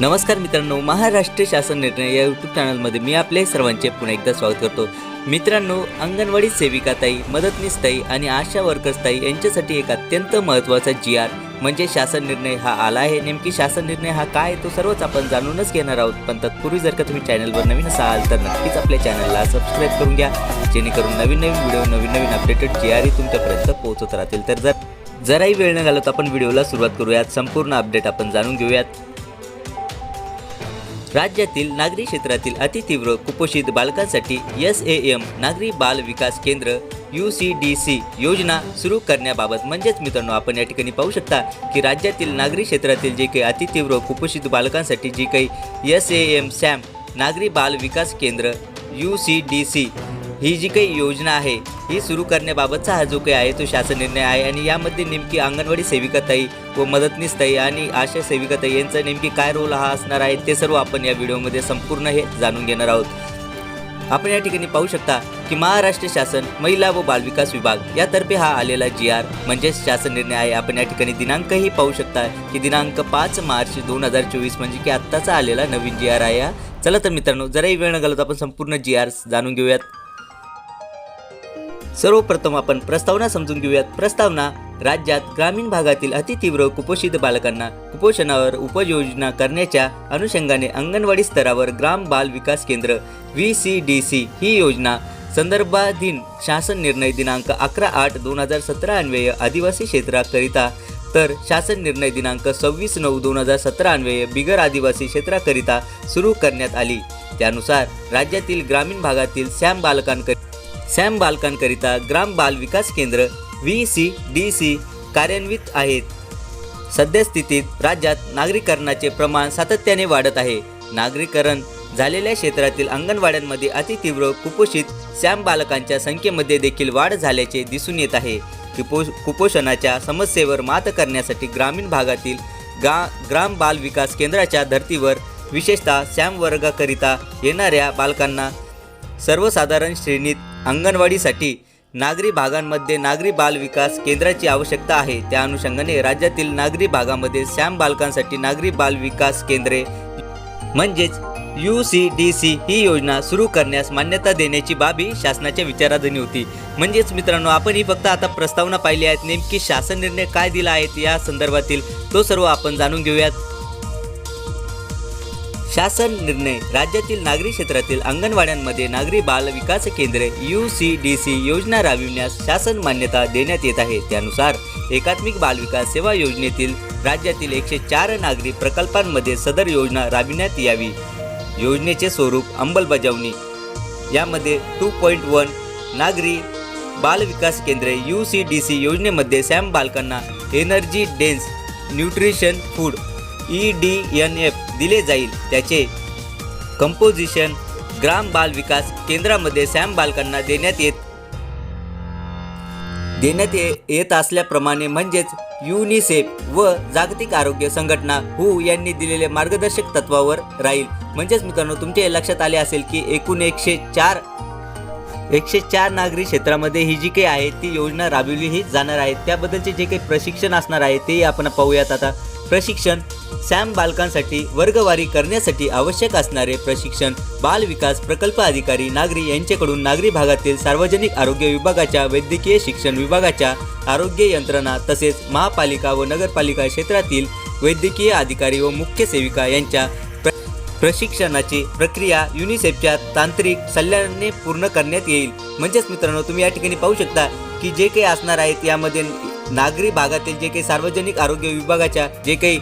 नमस्कार मित्रांनो महाराष्ट्र शासन निर्णय या यूट्यूब चॅनलमध्ये मी आपले सर्वांचे पुन्हा एकदा स्वागत करतो. मित्रांनो अंगणवाडी सेविकाताई मदतनीसताई आणि आशा वर्कर्सताई यांच्यासाठी एक अत्यंत महत्त्वाचा जी आर म्हणजे शासन निर्णय हा आला आहे. नेमकी शासन निर्णय हा काय आहे तो सर्वच आपण जाणूनच घेणार आहोत. पण तत्पूर्वी जर का तुम्ही चॅनलवर नवीन असाल तर नक्कीच आपल्या चॅनलला सबस्क्राईब करून घ्या. जेणेकरून नवीन नवीन व्हिडिओ नवीन नवीन अपडेटेड जी आरही तुमच्यापर्यंत पोहोचत राहतील. तर जर जराही वेळ न घालत आपण व्हिडिओला सुरुवात करूयात. संपूर्ण अपडेट आपण जाणून घेऊयात. राज्यातील नागरी क्षेत्रातील अतितीव्र कुपोषित बालकांसाठी एस ए एम नागरी बाल विकास केंद्र यू सी डी सी योजना सुरू करण्याबाबत म्हणजेच मित्रांनो आपण या ठिकाणी पाहू शकता की राज्यातील नागरी क्षेत्रातील जे काही अतितीव्र कुपोषित बालकांसाठी जी काही एस ए एम सॅम नागरी बाल विकास केंद्र यू सी डी सी ही जी काही योजना आहे ही सुरू करण्याबाबतचा हा जो काही आहे तो शासन निर्णय आहे आणि यामध्ये नेमकी अंगणवाडी सेविकाताई व मदतनीसताई आणि आशा सेविकाताई यांचा नेमकी काय रोल हा असणार आहे ते सर्व आपण या व्हिडिओमध्ये संपूर्ण हे जाणून घेणार आहोत. आपण या ठिकाणी पाहू शकता की महाराष्ट्र शासन महिला व बालविकास विभाग यातर्फे हा आलेला जी आर म्हणजेच शासन निर्णय आहे. आपण या ठिकाणी दिनांकही पाहू शकता की दिनांक पाच मार्च दोन हजार चोवीस म्हणजे की आत्ताचा आलेला नवीन जी आर आहे चला तर मित्रांनो जराही वेळ न घालत आपण संपूर्ण जी आर जाणून घेऊयात. सर्वप्रथम आपण प्रस्तावना समजून घेऊयात. प्रस्तावना राज्यात ग्रामीण भागातील अतितीव्र कुपोषित बालकांना कुपोषणावर उपयोजना करण्याच्या अनुषंगाने अंगणवाडी स्तरावर ग्राम बाल विकास केंद्र व्ही सी डी सी ही योजना. संदर्भाधीन शासन निर्णय दिनांक अकरा आठ दोन हजार सतरा अन्वय आदिवासी क्षेत्राकरिता. तर शासन निर्णय दिनांक सव्वीस नऊ दोन हजार सतरा अन्वये बिगर आदिवासी क्षेत्राकरिता सुरू करण्यात आली. त्यानुसार राज्यातील ग्रामीण भागातील सॅम बालकांकरिता सॅम बालकांकरिता ग्राम बाल विकास केंद्र व्ही सी डी सी कार्यान्वित आहेत. सद्यस्थितीत राज्यात नागरीकरणाचे प्रमाण सातत्याने वाढत आहे. नागरीकरण झालेल्या क्षेत्रातील अंगणवाड्यांमध्ये अतितीव्र कुपोषित सॅम बालकांच्या संख्येमध्ये देखील वाढ झाल्याचे दिसून येत आहे. कुपो कुपोषणाच्या समस्येवर मात करण्यासाठी ग्रामीण भागातील गा ग्राम बाल विकास केंद्राच्या धर्तीवर विशेषतः सॅम वर्गाकरिता येणाऱ्या बालकांना सर्वसाधारण श्रेणीत अंगणवाडीसाठी नागरी भागांमध्ये नागरी बाल विकास केंद्राची आवश्यकता आहे. त्या अनुषंगाने राज्यातील नागरी भागामध्ये सॅम बालकांसाठी नागरी बाल विकास केंद्रे म्हणजेच यू सी डी सी ही योजना सुरू करण्यास मान्यता देण्याची बाबी शासनाच्या विचाराधीन होती. म्हणजेच मित्रांनो आपण ही फक्त आता प्रस्तावना पाहिली आहेत. नेमकी शासन निर्णय काय दिला आहेत या संदर्भातील तो सर्व आपण जाणून घेऊयात. शासन निर्णय. राज्यातील नागरी क्षेत्रातील अंगणवाड्यांमध्ये नागरी बाल विकास केंद्रे यू सी डी सी योजना राबविण्यास शासन मान्यता देण्यात येत आहे. त्यानुसार एकात्मिक बाल विकास सेवा योजनेतील राज्यातील एकशे चार नागरी प्रकल्पांमध्ये सदर योजना राबविण्यात यावी. योजनेचे स्वरूप अंमलबजावणी. यामध्ये टू पॉईंट वन नागरी बाल विकास केंद्रे यू सी डी सी योजनेमध्ये सॅम बालकांना energy dense nutrition food E D N F दिले जाईल. त्याचे कंपोजिशन ग्राम बाल विकास केंद्रामध्ये सॅम बालकांना देण्यात येत देण्यात ये येत असल्याप्रमाणे म्हणजेच युनिसेफ व जागतिक आरोग्य संघटना हू यांनी दिलेल्या मार्गदर्शक तत्वावर राहील. म्हणजेच मित्रांनो तुमच्या लक्षात आले असेल की एकूण एकशे चार एकशे चार नागरी क्षेत्रामध्ये ही जी काही आहे ती योजना राबविली ही जाणार आहे. त्याबद्दलचे जे काही प्रशिक्षण असणार आहे तेही आपण पाहूयात आता. प्रशिक्षण सॅम बालकांसाठी वर्गवारी करण्यासाठी आवश्यक असणारे प्रशिक्षण बाल विकास प्रकल्प अधिकारी नागरी यांच्याकडून नागरी भागातील सार्वजनिक आरोग्य विभागाच्या वैद्यकीय शिक्षण विभागाच्या आरोग्य यंत्रणा तसेच महापालिका व नगरपालिका क्षेत्रातील वैद्यकीय अधिकारी व मुख्य सेविका यांच्या प्र प्रशिक्षणाची प्रक्रिया युनिसेफच्या तांत्रिक सल्ल्याने पूर्ण करण्यात येईल. म्हणजेच मित्रांनो तुम्ही या ठिकाणी पाहू शकता की जे काही असणार आहेत यामध्ये नागरी भागातील जे काही सार्वजनिक आरोग्य विभागाच्या जे काही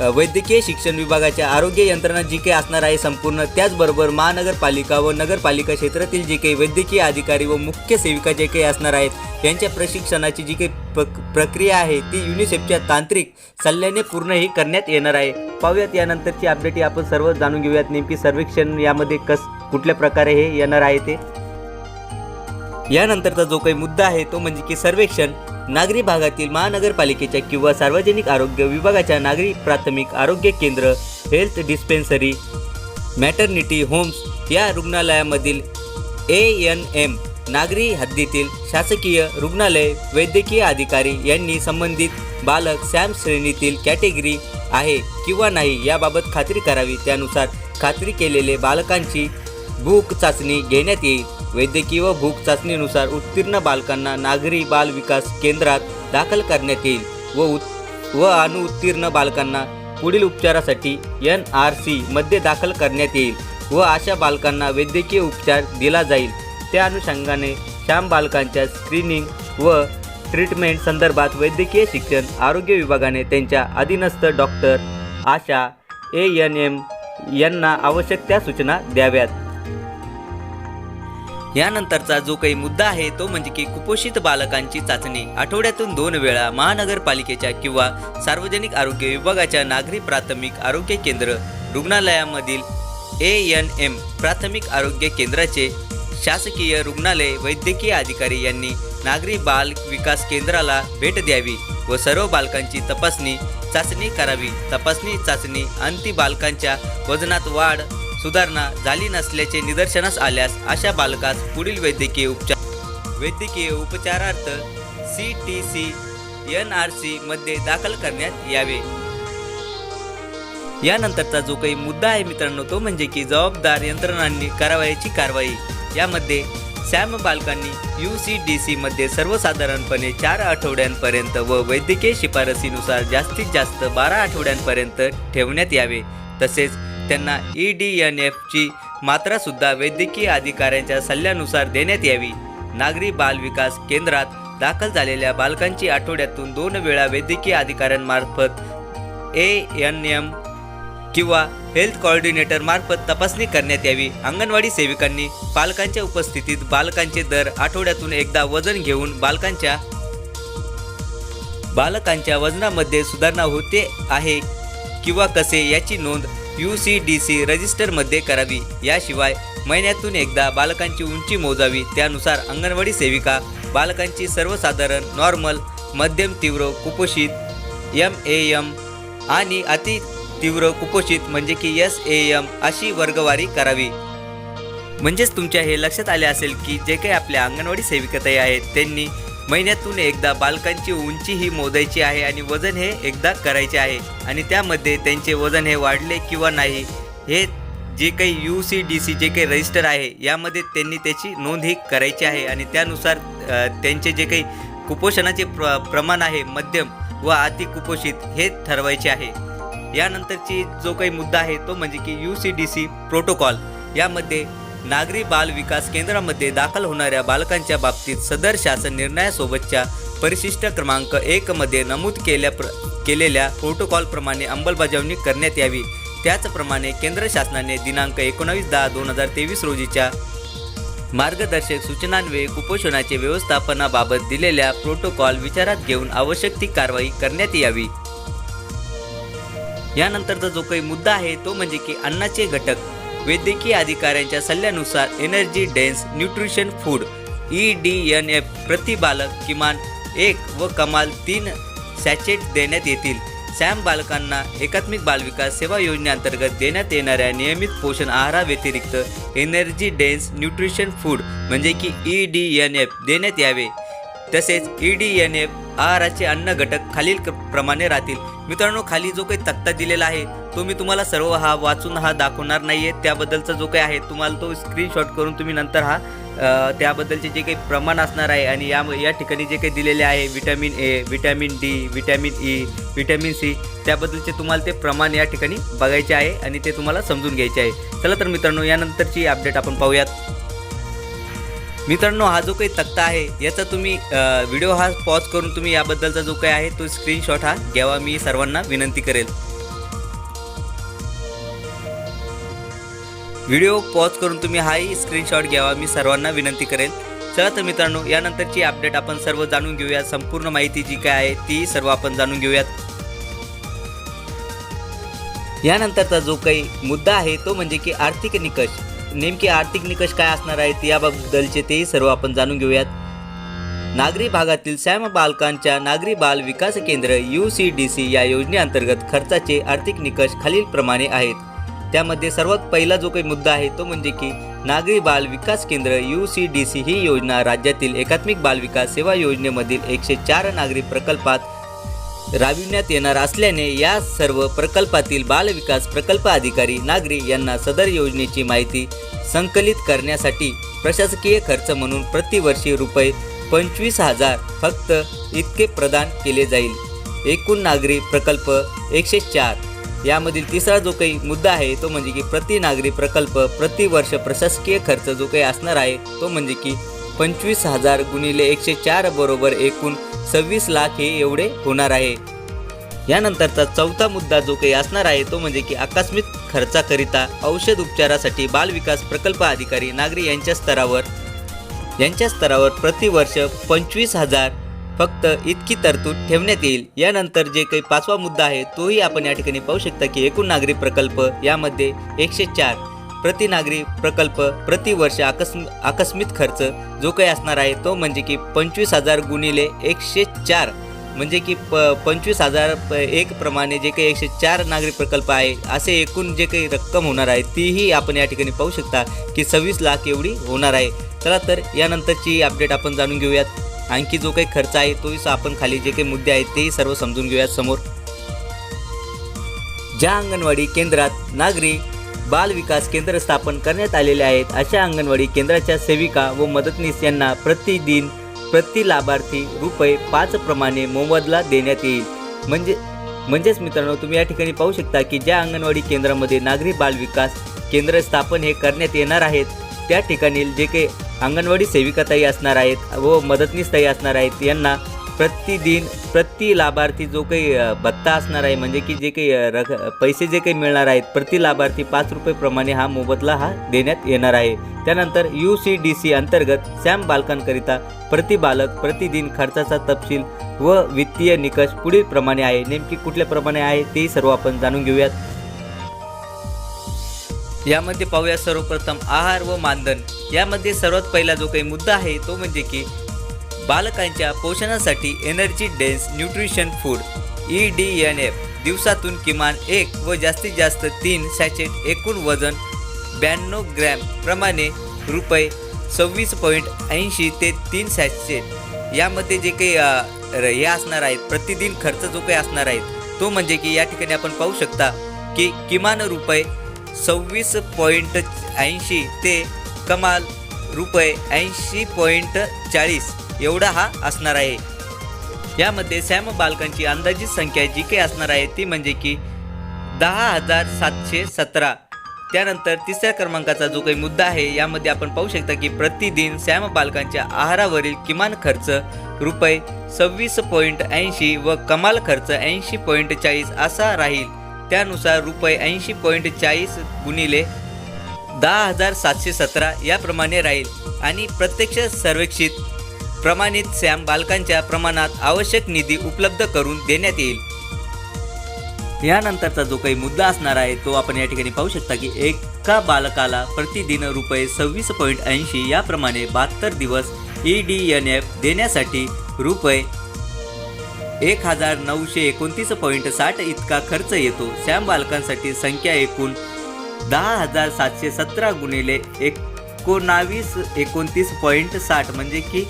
वैद्यकीय शिक्षण विभागाच्या आरोग्य यंत्रणा जी काही असणार आहे संपूर्ण. त्याचबरोबर महानगरपालिका व नगरपालिका क्षेत्रातील जे काही वैद्यकीय अधिकारी व मुख्य सेविका जे काही असणार आहेत यांच्या प्रशिक्षणाची जी काही प्रक प्रक्रिया आहे ती युनिसेफच्या तांत्रिक सल्ल्याने पूर्ण ही करण्यात येणार आहे. पाहूयात यानंतरची अपडेट आपण सर्व जाणून घेऊयात. नेमकी सर्वेक्षण यामध्ये कस कुठल्या प्रकारे हे येणार आहे ते? यानंतरचा जो काही मुद्दा आहे तो म्हणजे की सर्वेक्षण. नागरी भागातील महानगरपालिकेच्या किंवा सार्वजनिक आरोग्य विभागाच्या नागरी प्राथमिक आरोग्य केंद्र हेल्थ डिस्पेन्सरी मॅटर्निटी होम्स या रुग्णालयामधील ए एन एम नागरी हद्दीतील शासकीय रुग्णालय वैद्यकीय अधिकारी यांनी संबंधित बालक सॅम श्रेणीतील कॅटेगरी आहे किंवा नाही याबाबत खात्री करावी. त्यानुसार खात्री केलेले बालकांची भूक चाचणी घेण्यात येईल. वैद्यकीय व भूक चाचणीनुसार उत्तीर्ण बालकांना नागरी बाल विकास केंद्रात दाखल करण्यात येईल व उत व अनुत्तीर्ण बालकांना पुढील उपचारासाठी एन आर सीमध्ये दाखल करण्यात येईल व अशा बालकांना वैद्यकीय उपचार दिला जाईल. त्या अनुषंगाने श्याम बालकांच्या स्क्रीनिंग व ट्रीटमेंट संदर्भात वैद्यकीय शिक्षण आरोग्य विभागाने त्यांच्या अधीनस्थ doctor ASHA A N M यांना आवश्यक त्या सूचना द्याव्यात. यानंतरचा जो काही मुद्दा आहे तो म्हणजे की कुपोषित बालकांची चाचणी. आठवड्यातून दोन वेळा महानगरपालिकेच्या किंवा सार्वजनिक आरोग्य विभागाच्या नागरी प्राथमिक आरोग्य केंद्र रुग्णालयामधील ए एन एम प्राथमिक आरोग्य केंद्राचे शासकीय रुग्णालय वैद्यकीय अधिकारी यांनी नागरी बाल विकास केंद्राला भेट द्यावी व सर्व बालकांची तपासणी चाचणी करावी. तपासणी चाचणी अंती बालकांच्या वजनात वाढ सुधारणा झाली नसल्याचे निदर्शनास आल्यास अशा बालकास पुढील वैद्यकीय उपचार वैद्यकीय उपचारार्थ C T C N R C मध्ये दाखल करण्यात यावे. यानंतरचा जो काही मुद्दा आहे मित्रांनो तो म्हणजे की जबाबदार यंत्रणांनी करावयाची कारवाई. यामध्ये सॅम बालकांनी यू सी डी सी मध्ये सर्वसाधारणपणे चार आठवड्यांपर्यंत व वैद्यकीय शिफारसीनुसार जास्तीत जास्त बारा आठवड्यांपर्यंत ठेवण्यात यावे. तसेच त्यांना ई डी एन एफची मात्रासुद्धा वैद्यकीय अधिकाऱ्यांच्या सल्ल्यानुसार देण्यात यावी. नागरी बाल विकास केंद्रात दाखल झालेल्या बालकांची आठवड्यातून दोन वेळा वैद्यकीय अधिकाऱ्यांमार्फत ए एन एम किंवा हेल्थ कॉर्डिनेटर मार्फत तपासणी करण्यात यावी. अंगणवाडी सेविकांनी पालकांच्या उपस्थितीत बालकांचे दर आठवड्यातून एकदा वजन घेऊन बालकांच्या बालकांच्या वजनामध्ये सुधारणा होते आहे किंवा कसे याची नोंद यू सी डी सी रजिस्टरमध्ये करावी. याशिवाय महिन्यातून एकदा बालकांची उंची मोजावी. त्यानुसार अंगणवाडी सेविका बालकांची सर्वसाधारण नॉर्मल मध्यम तीव्र कुपोषित एम ए एम आणि अति तीव्र कुपोषित म्हणजे की एस ए एम अशी वर्गवारी करावी. म्हणजेच तुमच्या हे लक्षात आले असेल की जे काही आपल्या अंगणवाडी सेविकताई आहेत त्यांनी महिन्यातून एकदा बालकांची उंची ही मोजायची आहे आणि वजन हे एकदा करायचे आहे. आणि त्यामध्ये त्यांचे वजन हे वाढले किंवा नाही हे जे काही यू सी डी सी जे काही रजिस्टर आहे यामध्ये त्यांनी त्याची नोंद ही करायची आहे. आणि त्यानुसार त्यांचे जे काही कुपोषणाचे प्र प्रमाण आहे मध्यम व अति कुपोषित हे ठरवायचे आहे. यानंतरची जो काही मुद्दा आहे तो म्हणजे की U C D C protocol यामध्ये नागरी बाल विकास केंद्रामध्ये दाखल होणाऱ्या बालकांच्या बाबतीत सदर शासन निर्णयासोबतच्या परिशिष्ट क्रमांक एकमध्ये नमूद केल्या प्र केलेल्या प्रोटोकॉलप्रमाणे अंमलबजावणी करण्यात यावी. त्याचप्रमाणे केंद्र शासनाने दिनांक एकोणावीस दहा दोन हजार तेवीस रोजीच्या मार्गदर्शक सूचनांवे कुपोषणाचे व्यवस्थापनाबाबत दिलेल्या प्रोटोकॉल विचारात घेऊन आवश्यक ती कारवाई करण्यात यावी. यानंतरचा जो काही मुद्दा आहे तो म्हणजे की अन्नाचे घटक वैद्यकीय अधिकाऱ्यांच्या सल्ल्यानुसार energy dense nutrition food E D N F प्रति बालक किमान एक व कमाल तीन सॅचेट देण्यात येतील. सॅम बालकांना एकात्मिक बालविकास सेवा योजनेअंतर्गत देण्यात येणाऱ्या नियमित पोषण आहाराव्यतिरिक्त एनर्जी डेन्स न्यूट्रिशन फूड म्हणजे की ई डी एन एफ देण्यात यावे. तसेच ई डी एन एफ आहाराचे अन्न घटक खालील क- प्रमाणे राहतील. मित्रांनो खाली जो काही तक्ता दिलेला आहे तो मी तुम्हाला सर्व हा वाचून हा दाखवणार नाही आहे त्याबद्दलचा जो काही आहे तुम्हाला तो स्क्रीनशॉट करून तुम्ही नंतर हा त्याबद्दलचे जे काही प्रमाण असणार आहे आणि या या ठिकाणी जे काही दिलेले आहे vitamin A vitamin D vitamin E vitamin C त्याबद्दलचे तुम्हाला ते प्रमाण या ठिकाणी बघायचे आहे आणि ते तुम्हाला समजून घ्यायचे आहे. चला तर मित्रांनो यानंतरची अपडेट आपण पाहूयात. मित्रांनो हा जो काही तक्ता आहे याचा तुम्ही व्हिडिओ हा पॉज करून तुम्ही याबद्दलचा जो काही आहे तो स्क्रीनशॉट हा घ्यावा. मी सर्वांना विनंती करेल. व्हिडिओ पॉज करून तुम्ही हाही स्क्रीनशॉट घ्यावा. मी सर्वांना विनंती करेल. चला तर मित्रांनो यानंतरची अपडेट आपण सर्व जाणून घेऊया संपूर्ण माहिती जी काय आहे ती सर्व आपण जाणून घेऊयात. यानंतरचा जो काही मुद्दा आहे तो म्हणजे की आर्थिक निकष. नेमके आर्थिक निकष काय असणार आहेत याबद्दलचे तेही सर्व आपण जाणून घेऊयात. नागरी भागातील सॅम बालकांच्या नागरी बाल विकास केंद्र यू सी डी सी या योजनेअंतर्गत खर्चाचे आर्थिक निकष खालीलप्रमाणे आहेत. त्यामध्ये सर्वात पहिला जो काही मुद्दा आहे तो म्हणजे की नागरी बाल विकास केंद्र यू सी डी सी ही योजना राज्यातील एकात्मिक बाल विकास सेवा योजनेमधील एकशे चार नागरी प्रकल्पात राबविण्यात येणार असल्याने या सर्व प्रकल्पातील बालविकास प्रकल्प अधिकारी नागरी यांना सदर योजनेची माहिती संकलित करण्यासाठी प्रशासकीय खर्च म्हणून प्रतिवर्षी रुपये पंचवीस हजार फक्त इतके प्रदान केले जाईल. एकूण नागरी प्रकल्प एकशे चार. यामधील तिसरा जो काही मुद्दा आहे तो म्हणजे की प्रति नागरी प्रकल्प प्रतिवर्ष प्रशासकीय खर्च जो काही असणार आहे तो म्हणजे की पंचवीस हजार गुणिले एकशे चार बरोबर एकूण सव्वीस लाख हे एवढे होणार आहे. यानंतरचा चौथा मुद्दा जो काही असणार आहे तो म्हणजे की आकस्मिक खर्चाकरिता औषध उपचारासाठी बालविकास प्रकल्प अधिकारी नागरी यांच्या स्तरावर यांच्या स्तरावर प्रतिवर्ष पंचवीस हजार फक्त इतकी तरतूद ठेवण्यात येईल. यानंतर जे काही पाचवा मुद्दा आहे तोही आपण या ठिकाणी पाहू शकता की एकूण नागरी प्रकल्प यामध्ये एकशे चार प्रति नागरी प्रकल्प प्रतिवर्ष आकस्म आकस्मिक खर्च जो काही असणार आहे तो म्हणजे की पंचवीस हजार गुणिले एकशे चार. म्हणजे की प पंचवीस हजार प एक प्रमाणे जे काही एकशे चार नागरी प्रकल्प आहे असे एकूण जे काही रक्कम होणार आहे तीही आपण या ठिकाणी पाहू शकता की सव्वीस लाख एवढी होणार आहे. चला तर यानंतरची अपडेट आपण जाणून घेऊयात. आणखी जो काही खर्च आहे तोही आपण खाली जे काही मुद्दे आहेत तेही सर्व समजून घेऊयात समोर. ज्या अंगणवाडी केंद्रात नागरी बाल विकास केंद्र स्थापन करण्यात आलेले आहेत. अशा अंगणवाडी केंद्राच्या सेविका व मदतनीस यांना प्रतिदिन प्रति लाभार्थी रुपये पाच प्रमाणे मोबदला देण्यात येईल. म्हणजे म्हणजेच मित्रांनो तुम्ही या ठिकाणी पाहू शकता की ज्या अंगणवाडी केंद्रामध्ये नागरी बाल विकास केंद्र स्थापन हे करण्यात येणार आहेत त्या ठिकाणी जे काही अंगणवाडी सेविकाताई असणार आहेत व मदतनीसताई असणार आहेत यांना प्रतिदिन प्रति लाभार्थी जो काही भत्ता असणार आहे म्हणजे की जे काही रख पैसे जे काही मिळणार आहेत प्रति लाभार्थी पाच रुपयेप्रमाणे हा मोबदला हा देण्यात येणार आहे. त्यानंतर यू सी डी सी अंतर्गत सॅम बालकांकरिता प्रति बालक प्रतिदिन खर्चाचा तपशील व वित्तीय निकष पुढील प्रमाणे आहे. नेमकी कुठल्या प्रमाणे आहे तेही सर्व आपण जाणून घेऊयात. यामध्ये पाहूया सर्वप्रथम आहार व मानधन. यामध्ये सर्वात पहिला जो काही मुद्दा आहे तो म्हणजे की बालकांच्या पोषणासाठी energy dense nutrition food E D N F दिवसातून किमान एक व जास्तीत जास्त तीन सॅचेट एकूण वजन ब्याण्णव ग्रॅम प्रमाणे रुपये सव्वीस पॉईंट ऐंशी ते तीन सॅचेट यामध्ये जे काही हे असणार आहेत प्रतिदिन खर्च जो काही असणार आहे तो म्हणजे की या ठिकाणी आपण पाहू शकता की किमान रुपये सव्वीस पॉईंट ऐंशी ते कमाल रुपये ऐंशी पॉईंट चाळीस एवढा हा असणार आहे. यामध्ये सॅम बालकांची अंदाजित संख्या जी काही असणार आहे ती म्हणजे की दहा हजार सातशे सतरा. त्यानंतर तिसऱ्या क्रमांकाचा जो काही मुद्दा आहे यामध्ये आपण पाहू शकता की प्रतिदिन सॅम बालकांच्या आहारावरील किमान खर्च रुपये सव्वीस पॉईंट ऐंशी व कमाल खर्च ऐंशी पॉईंट चाळीस असा राहील. त्यानुसार रुपये ऐंशी पॉईंट चाळीस गुणिले दहा हजार सातशे सतरा याप्रमाणे राहील. आणि प्रत्यक्ष सर्वेक्षित प्रमाणित सॅम बालकांच्या प्रमाणात आवश्यक निधी उपलब्ध करून देण्यात येईल. यानंतरचा जो काही मुद्दा असणार आहे तो आपण या ठिकाणी पाहू शकता की एका बालकाला प्रतिदिन रुपये सव्वीस पॉईंट ऐंशी याप्रमाणे बहात्तर दिवस ई डी एन एफ देण्यासाठी रुपये एक हजार नऊशे एकोणतीस पॉईंट साठ इतका खर्च येतो. सॅम बालकांसाठी संख्या एकूण दहा हजार सातशे सतरा गुणिले एकोणावीस एकोणतीस पॉईंट साठ. म्हणजे की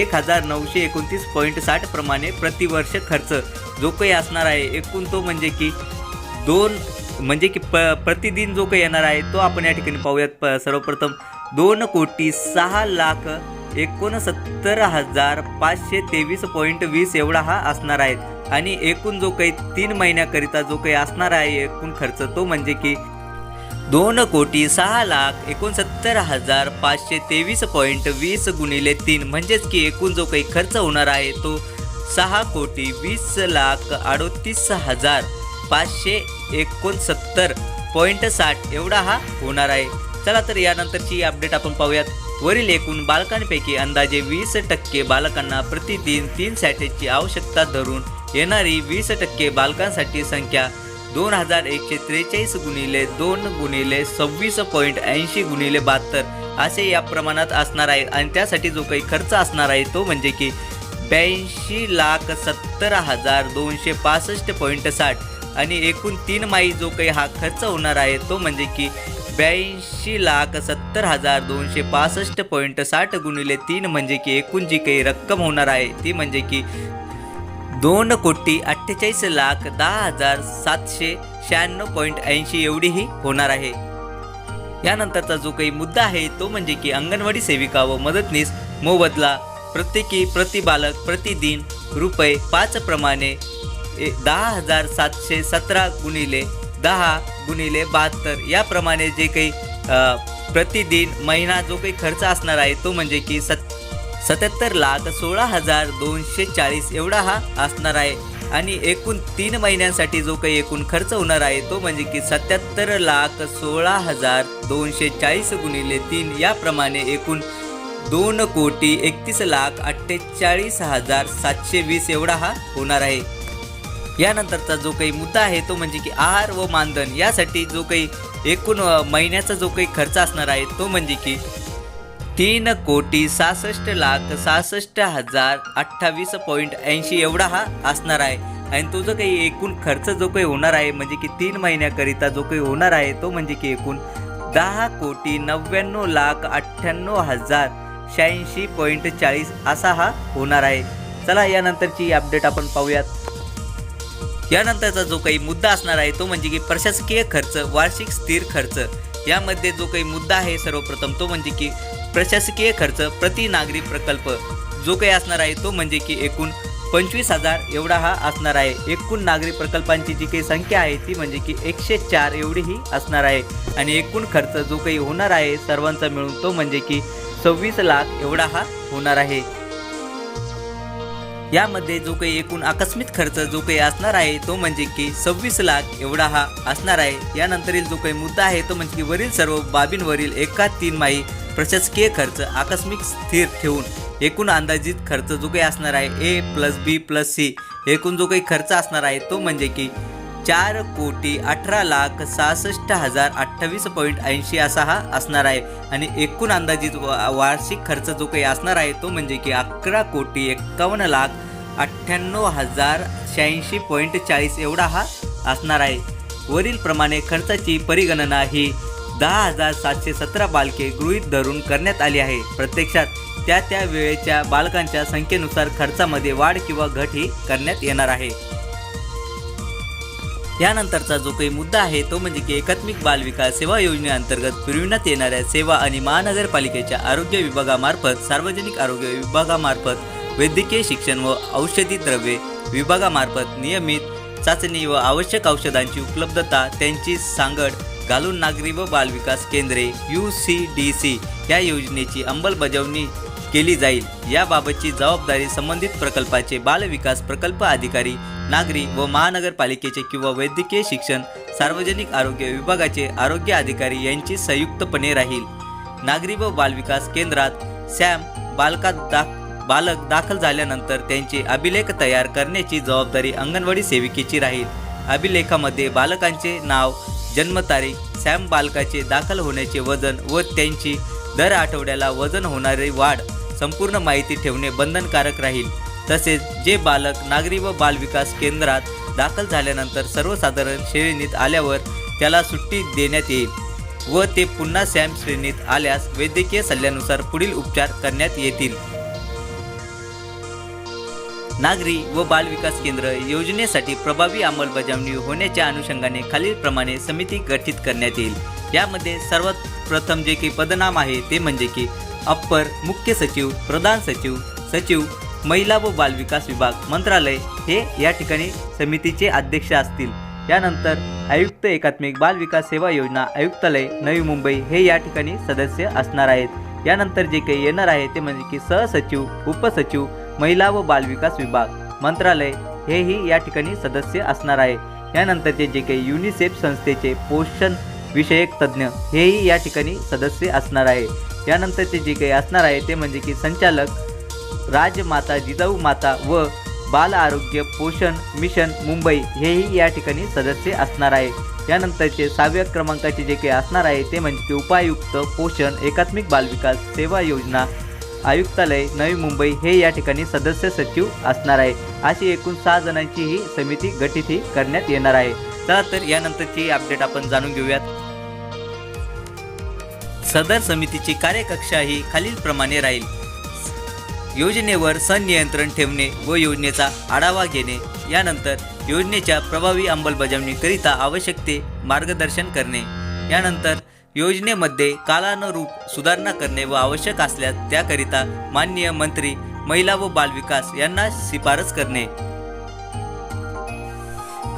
एक हजार नऊशे एकोणतीस पॉईंट साठ प्रमाणे प्रतिवर्ष खर्च. जो काही असणार आहे एकूण तो म्हणजे की दोन म्हणजे की प प्रतिदिन जो काही येणार आहे तो आपण या ठिकाणी पाहूयात. प सर्वप्रथम दोन कोटी सहा लाख एकोणसत्तर हजार पाचशे तेवीस पॉईंट वीस एवढा हा असणार आहे. आणि एकूण जो काही तीन महिन्याकरिता जो काही असणार आहे एकूण खर्च तो म्हणजे की दोन कोटी सहा लाख एकोणसत्तर हजार पाचशे तेवीस पॉईंट वीस गुणिले तीन. म्हणजेच की एकूण जो काही खर्च होणार आहे तो सहा कोटी वीस लाख अडोतीस हजार पाचशे एकोणसत्तर पॉईंट साठ एवढा हा होणार आहे. चला तर यानंतरची अपडेट आपण पाहूयात. वरील एकूण बालकांपैकी अंदाजे वीस टक्के बालकांना प्रतिदिन तीन सॅटेजची आवश्यकता धरून येणारी वीस टक्के बालकांसाठी संख्या दोन हजार एकशे त्रेचाळीस गुणिले दोन गुणिले सव्वीस पॉईंट ऐंशी गुणिले बहात्तर असे या प्रमाणात असणार आहे. आणि त्यासाठी जो काही खर्च असणार आहे तो म्हणजे की ब्याऐंशी लाख सत्तर हजार दोनशे पासष्ट पॉईंट साठ. आणि एकूण तीन माई जो काही हा खर्च होणार आहे तो म्हणजे की ब्याऐंशी लाख सत्तर हजार दोनशे पासष्ट पॉईंट साठ गुणिले तीन म्हणजे की एकूण जी काही रक्कम होणार आहे ती म्हणजे की दोन कोटी अठ्ठेचाळीस लाख दहा हजार सातशे शहाण्णव पॉईंट ऐंशी एवढीही होणार आहे. यानंतरचा जो काही मुद्दा आहे तो म्हणजे की अंगणवाडी सेविका व मदतनीस मोबदला प्रत्येकी प्रति बालक प्रतिदिन रुपये पाच प्रमाणे ए- दहा हजार सातशे सतरा गुणिले दहा गुणिले बहात्तर. याप्रमाणे जे काही प्रतिदिन महिना जो काही खर्च असणार आहे तो म्हणजे की सत् सत्याहत्तर लाख सोळा हजार दोनशे चाळीस एवढा हा असणार आहे. आणि एकूण तीन महिन्यांसाठी जो काही एकूण खर्च होणार आहे तो म्हणजे की सत्याहत्तर लाख सोळा हजार दोनशे चाळीस गुणिले तीन याप्रमाणे एकूण दोन कोटी एकतीस लाख अठ्ठेचाळीस हजार सातशे वीस एवढा हा होणार आहे. यानंतरचा जो काही मुद्दा आहे तो म्हणजे की आहार व मानधन यासाठी जो काही एकूण महिन्याचा जो काही खर्च असणार आहे तो म्हणजे की तीन कोटी सहासष्ट लाख सहासष्ट हजार अठ्ठावीस पॉईंट ऐंशी एवढा हा असणार आहे. आणि तो जो काही एकूण खर्च जो काही होणार आहे म्हणजे की तीन महिन्याकरिता जो काही होणार आहे तो म्हणजे की एकूण दहा कोटी नव्याण्णव लाख अठ्ठ्याण्णव हजार शहाऐंशी पॉईंट चाळीस असा हा होणार आहे. चला यानंतरची अपडेट आपण पाहूयात. यानंतरचा जो काही मुद्दा असणार आहे तो म्हणजे की प्रशासकीय खर्च वार्षिक स्थिर खर्च. यामध्ये जो काही मुद्दा आहे सर्वप्रथम तो म्हणजे की प्रशासकीय खर्च प्रति नागरी प्रकल्प. जो काही असणार आहे तो म्हणजे की एकूण पंचवीस हजार एवढा हा असणार आहे. एकूण नागरी प्रकल्पांची जी काही संख्या आहे ती म्हणजे की एकशे चार एवढी ही असणार आहे. आणि एकूण खर्च जो काही होणार आहे सर्वांचा मिळून तो म्हणजे की सव्वीस लाख एवढा हा होणार आहे. यामध्ये जो काही एकूण आकस्मिक खर्च जो काही असणार आहे तो म्हणजे की सव्वीस लाख एवढा हा असणार आहे. यानंतरील जो काही मुद्दा आहे तो म्हणजे की वरील सर्व बाबींवरील एका तीन माही प्रशासकीय खर्च आकस्मिक स्थिर ठेवून एकूण अंदाजित खर्च जो काही असणार आहे A plus B plus C एकूण जो काही खर्च असणार आहे तो म्हणजे की चार कोटी अठरा लाख सहासष्ट हजार अठ्ठावीस पॉईंट ऐंशी असा हा असणार आहे. आणि एकूण अंदाजित वार्षिक खर्च जो काही असणार आहे तो म्हणजे की अकरा कोटी एक्कावन्न लाख अठ्ठ्याण्णव हजार शहाऐंशी पॉईंट चाळीस एवढा हा असणार आहे. वरील प्रमाणे खर्चाची परिगणना ही दहा हजार सातशे सतरा बालके गृहीत धरून करण्यात आली आहे. प्रत्यक्षात त्या त्या वेळेच्या बालकांच्या संख्येनुसार खर्चामध्ये वाढ किंवा घट ही करण्यात येणार आहे. यानंतरचा जो काही मुद्दा आहे तो म्हणजे की एकात्मिक बाल विकास सेवा योजनेअंतर्गत पुरविण्यात येणाऱ्या सेवा आणि महानगरपालिकेच्या आरोग्य विभागामार्फत सार्वजनिक आरोग्य विभागामार्फत वैद्यकीय शिक्षण व औषधी द्रव्ये विभागामार्फत नियमित चाचणी व आवश्यक औषधांची उपलब्धता त्यांची सांगड घालून नागरी व बालविकास केंद्रे यू सी डी सी या योजनेची अंमलबजावणी केली जाईल. याबाबतची जबाबदारी संबंधित प्रकल्पाचे बालविकास प्रकल्प अधिकारी नागरी व महानगरपालिकेचे किंवा वैद्यकीय शिक्षण सार्वजनिक आरोग्य विभागाचे आरोग्य अधिकारी यांची संयुक्तपणे राहील. नागरी व बालविकास केंद्रात सॅम बालकात दाख बालक दाखल झाल्यानंतर त्यांचे अभिलेख तयार करण्याची जबाबदारी अंगणवाडी सेविकेची राहील. अभिलेखामध्ये बालकांचे नाव जन्मतारीख सॅम बालकाचे दाखल होण्याचे वजन व त्यांची दर आठवड्याला वजन होणारी वाढ संपूर्ण माहिती ठेवणे बंधनकारक राहील. तसेच जे बालक नागरी व बालविकास केंद्रात दाखल झाल्यानंतर सर्वसाधारण श्रेणीत आल्यावर त्याला सुट्टी देण्यात येईल व ते पुन्हा सॅम श्रेणीत आल्यास वैद्यकीय सल्ल्यानुसार पुढील उपचार करण्यात येतील. नागरी व बाल विकास केंद्र योजनेसाठी प्रभावी अंमलबजावणी होण्याच्या अनुषंगाने खालीलप्रमाणे समिती गठीत करण्यात येईल. यामध्ये सर्वात प्रथम जे काही पदनाम आहे ते म्हणजे की अप्पर मुख्य सचिव प्रधान सचिव सचिव महिला व बाल विकास विभाग मंत्रालय हे या ठिकाणी समितीचे अध्यक्ष असतील. यानंतर आयुक्त एकात्मिक बाल विकास सेवा योजना आयुक्तालय नवी मुंबई हे या ठिकाणी सदस्य असणार आहेत. यानंतर जे काही येणार आहे ते म्हणजे की सहसचिव उपसचिव महिला व बालविकास विभाग मंत्रालय हेही या ठिकाणी सदस्य असणार आहे. यानंतरचे जे काही युनिसेफ संस्थेचे पोषण विषयक तज्ज्ञ हेही या ठिकाणी सदस्य असणार आहे. यानंतरचे जे काही असणार आहे ते म्हणजे की संचालक राजमाता जिजाऊ माता व बाल आरोग्य पोषण मिशन मुंबई हेही या ठिकाणी सदस्य असणार आहे. यानंतरचे सहाव्या क्रमांकाचे जे काही असणार आहे ते म्हणजे की उपायुक्त पोषण एकात्मिक बालविकास सेवा योजना आयुक्तालय नवी मुंबई हे या ठिकाणी सदस्य सचिव असणार आहे. अशी एकूण सहा जणांची ही समिती गठीत करण्यात येणार आहे. चला तर यानंतरची अपडेट आपण जाणून घेऊयात. सदर समितीची कार्यकक्षा ही खालीलप्रमाणे राहील. योजनेवर संनियंत्रण ठेवणे व योजनेचा आढावा घेणे यानंतर योजनेच्या प्रभावी अंमलबजावणीकरिता आवश्यक ते मार्गदर्शन करणे यानंतर योजनेमध्ये कालानुरूप सुधारणा करणे व आवश्यक असल्यास त्याकरिता माननीय मंत्री महिला व बालविकास यांना शिफारस करणे.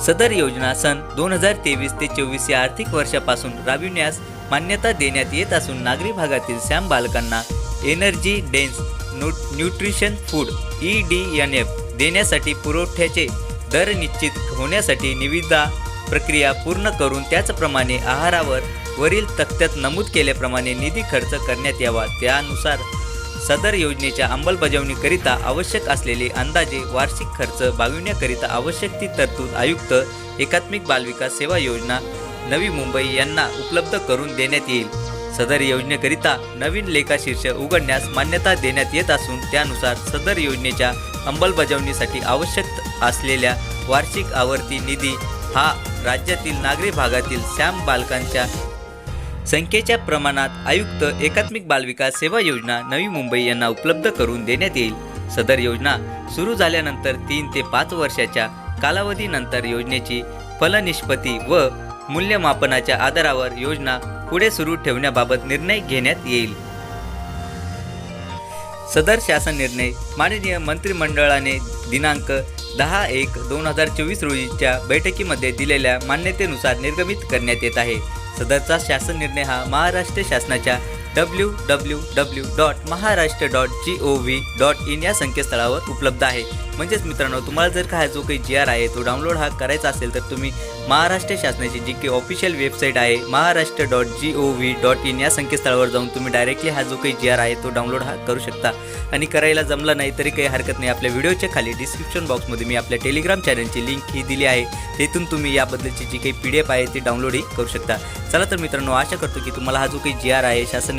सदर योजना सन दोन हजार तेवीस ते चोवीस या आर्थिक वर्षापासून राबविण्यास मान्यता देण्यात येत असून नागरी भागातील सॅम बालकांना energy dense new nutrition food E D N F देण्यासाठी पुरवठ्याचे दर निश्चित होण्यासाठी निविदा प्रक्रिया पूर्ण करून त्याचप्रमाणे आहारावर वरील तक्त्यात नमूद केल्याप्रमाणे निधी खर्च करण्यात यावा. त्यानुसार सदर योजनेच्या अंमलबजावणीकरिता आवश्यक असलेले अंदाजे वार्षिक खर्च भागविण्याकरिता आवश्यक ती तरतूद आयुक्त एकात्मिक बालविकास सेवा योजना नवी मुंबई यांना उपलब्ध करून देण्यात येईल. सदर योजनेकरिता नवीन लेखाशीर्ष उघडण्यास मान्यता देण्यात येत असून त्यानुसार सदर योजनेच्या अंमलबजावणीसाठी आवश्यक असलेल्या वार्षिक आवर्ती निधी हा राज्यातील नागरी भागातील श्याम बालकांच्या संख्येच्या प्रमाणात आयुक्त एकात्मिक बालविकास सेवा योजना नवी मुंबई यांना उपलब्ध करून देण्यात येईल. सदर योजना सुरू झाल्यानंतर तीन ते पाच वर्षाच्या कालावधीनंतर योजनेची फलनिष्पत्ती व मूल्यमापनाच्या आधारावर योजना पुढे सुरू ठेवण्याबाबत निर्णय घेण्यात येईल. सदर शासन निर्णय माननीय मंत्रिमंडळाने दिनांक दहा एक दोन हजार चोवीस रोजीच्या बैठकीमध्ये दिलेल्या मान्यतेनुसार निर्गमित करण्यात येत आहे. सदरचा शासन निर्णय हा महाराष्ट्र शासनाच्या W W W dot Maharashtra dot G O V dot in या संकेतस्थळावर उपलब्ध आहे. म्हणजेच मित्रांनो तुम्हाला जर का हा जो काही जी आर आहे तो डाउनलोड हा करायचा असेल तर तुम्ही महाराष्ट्र शासनाची जी काही ऑफिशियल वेबसाईट आहे Maharashtra dot G O V dot in या संकेतस्थळावर जाऊन तुम्ही डायरेक्टली हा जो काही जी आर आहे तो डाउनलोड हा करू शकता. आणि करायला जमला नाही तरी काही हरकत नाही. आपल्या व्हिडिओच्या खाली डिस्क्रिप्शन बॉक्समध्ये मी आपल्या टेलिग्राम चॅनलची लिंक ही दिली आहे. तेथून तुम्ही याबद्दलची जी काही पी डी एफ आहे ती डाउनलोडही करू शकता. चला तर मित्रांनो आशा करतो की तुम्हाला हा जो काही जी आर आहे शासन